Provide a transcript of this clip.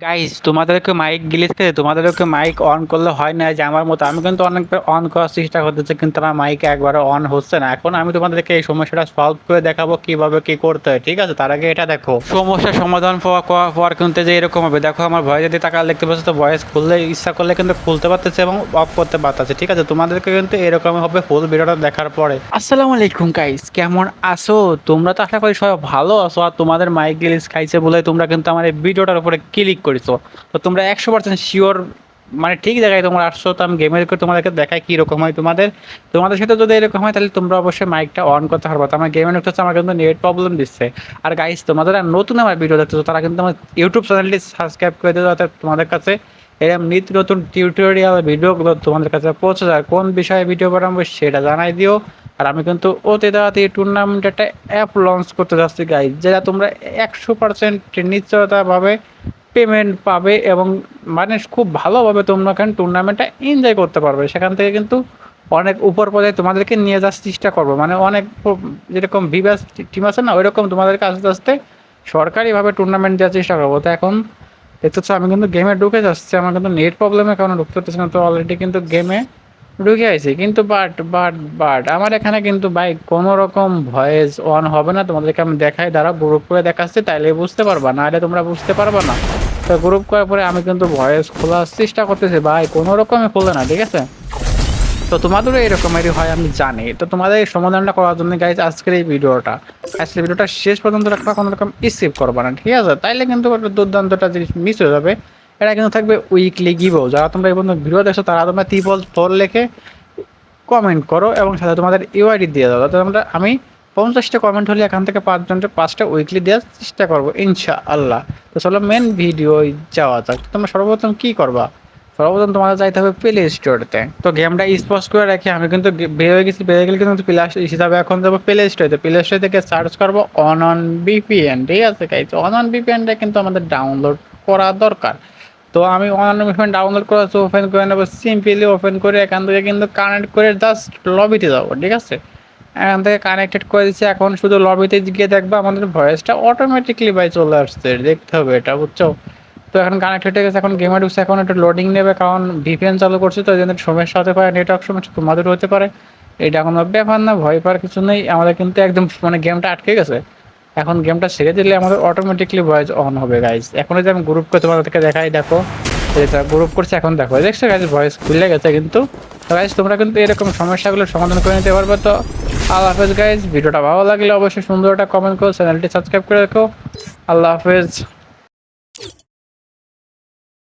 Guys তোমাদেরকে mic গিলিস তোমাদেরকে mic on করলে হয় না যে আমার মতো। আমি কিন্তু অনেকবার অন করার চেষ্টা করতেছি, কিন্তু আমার মাইক একবারে অন হচ্ছে না। এখন আমি তোমাদেরকে এই সমস্যাটা সলভ করে দেখাবো কীভাবে কি করতে হয়, ঠিক আছে? তার আগে এটা দেখো। সমস্যার সমাধান করার পর কিন্তু যে এরকম হবে। দেখো, আমার ভয় যদি টাকা দেখতে পাচ্ছ, তো ভয়েস খুললে ইচ্ছা করলে কিন্তু খুলতে পারতেছে এবং অফ করতে পারতেছে, ঠিক আছে? তোমাদেরকে কিন্তু এরকম হবে ফুল ভিডিওটা দেখার পরে। আসসালামু আলাইকুম গাইস কেমন আছো? তোমরা তো আশা করি সবাই ভালো আছো, আর তোমাদের মাইক গিলিস খাইছে বলে তোমরা কিন্তু আমার এই ভিডিওটার উপরে ক্লিক করেছ। তো তোমরা একশো পার্সেন্ট শিওর মানে ঠিক জায়গায় তোমরা আসছো, তো আমি করে তোমাদেরকে দেখাই কীরকম হয় তোমাদের। তোমাদের সাথে যদি এরকম হয়, তাহলে তোমরা অবশ্যই মাইকটা অন করতে পারব। তো আমার গেমের হচ্ছে আমার কিন্তু নেট প্রবলেম দিচ্ছে। আর গাইস তোমাদের আর নতুন আমার ভিডিও দেখতেছো, তারা কিন্তু আমার ইউটিউব চ্যানেলটি সাবস্ক্রাইব করে দেওয়া যাতে তোমাদের কাছে এরকম নিত্য নতুন টিউটোরিয়াল ভিডিওগুলো তোমাদের কাছে পৌঁছে যায়। কোন বিষয়ে ভিডিও বানাবো সেটা জানাই দিও। আর আমি কিন্তু অতি তাড়াতাড়ি টুর্নামেন্ট একটা অ্যাপ লঞ্চ করতে যাচ্ছি গাইজ যেটা তোমরা একশো পার্সেন্ট নিশ্চয়তাভাবে পেমেন্ট পাবে এবং মানে খুব ভালোভাবে তোমরা এখানে টুর্নামেন্টটা এনজয় করতে পারবে। সেখান থেকে কিন্তু অনেক উপর পর্যায়ে তোমাদেরকে নিয়ে যাওয়ার চেষ্টা করব। মানে অনেক যেরকম ভিভাস টিম আছে না, ওইরকম তোমাদেরকে আস্তে আস্তে সরকারিভাবে টুর্নামেন্ট দেওয়ার চেষ্টা করব। তো এখন দেখতেছো আমি কিন্তু গেমে ঢুকে যাচ্ছি, আমার কিন্তু নেট প্রবলেমের কারণে ঢুকতে পারতেছি না। তো অলরেডি কিন্তু গেমে ঢুকে আইছি। কিন্তু বাট বাট বাট আমার এখানে কিন্তু ভাই কোনো রকম ভয়েস অন হবে না। তোমাদেরকে আমি দেখাই দ্বারা গ্রুপ করে দেখাচ্ছি, তাইলে বুঝতে পারবা, নাহলে তোমরা বুঝতে পারবা না। তো গ্রুপ করার পরে আমি কিন্তু ভয়েস খোলার চেষ্টা করতেছি, ভাই, কোনো রকমে খোলে না, ঠিক আছে? তো তোমাদেরও এরকমই হয়, আমি জানি। তো তোমাদের এই সমাধানটা করার জন্য গাইজ আজকের এই ভিডিওটা, আজকের ভিডিওটা শেষ পর্যন্ত রাখবা, কোনো রকম স্কিপ করবা না, ঠিক আছে? তাইলে কিন্তু একটা দুর্দান্ত একটা জিনিস মিস হয়ে যাবে, এটা কিন্তু থাকবে উইকলি গিভও যারা তোমরা এই পর্যন্ত ভিডিও দেখছ, তারা তোমরা ত্রিপল ফোর লেখে কমেন্ট করো এবং সাথে তোমাদের ইউআইডি দিয়ে দাও। যাতে আমরা, আমি পঞ্চাশটা কমেন্ট হলে এখান থেকে পাঁচজনকে পাঁচটা উইকলি দেওয়ার চেষ্টা করব ইনশা আল্লাহ তো চলো মেন ভিডিও যাওয়া যাক। তোমরা সর্বপ্রথম কী করবা? সর্বপ্রথম তোমাদের যাইতে হবে প্লে স্টোরতে তো গেমটা স্পষ্ট করে রাখি আমি কিন্তু বের গেছি বেরিয়ে গেলে কিন্তু প্লে হিসাবে এখন যাব প্লে স্টোরে প্লে স্টোর থেকে সার্চ করব অন অন বিপিএন ঠিক আছে গাইজ অন অন বিপিএনটা কিন্তু আমাদের ডাউনলোড করা দরকার। তো আমি অন অন বিপিএন ডাউনলোড করে ওপেন করে নেব। সিম্পলি ওপেন করে এখান থেকে কিন্তু কানেক্ট করে জাস্ট লবিতে যাব, ঠিক আছে? এখান থেকে কানেক্টেড করে দিচ্ছি। এখন শুধু লবিতে গিয়ে দেখব আমাদের ভয়েসটা অটোমেটিকলি বাই চলে আসছে। দেখতে হবে এটা, বুঝছ? তো এখন কানেক্টেড হয়ে গেছে, এখন গেমে ঢুকছে এখন একটু লোডিং নেবে, কারণ ভিপিএন চালু করছে, তো জন্য সমস্যা হতে পারে নেটওয়ার্ক সমস্যা তোমাদের হতে পারে। এটা কোনো ব্যাপার না, ভয় পাওয়ার কিছু নেই। আমাদের কিন্তু একদম মানে গেমটা আটকে গেছে। এখন গেমটা ছেড়ে দিলে আমাদের অটোমেটিকলি ভয়েস অন হবে গাইজ এখন যে আমি গ্রুপ করে তোমাদেরকে দেখাই, দেখো। এটা গ্রুপ করছে, এখন দেখো। দেখছ গাইজ ভয়েস খুলে গেছে কিন্তু। গাইজ তোমরা কিন্তু এরকম সমস্যাগুলো সমাধান করে নিতে পারবে, তো আল্লাহ হাফেজ গাইজ ভিডিওটা ভালো লাগলে অবশ্যই সুন্দর একটা কমেন্ট করো চ্যানেলটি সাবস্ক্রাইব করে রাখো। আল্লাহ হাফেজ।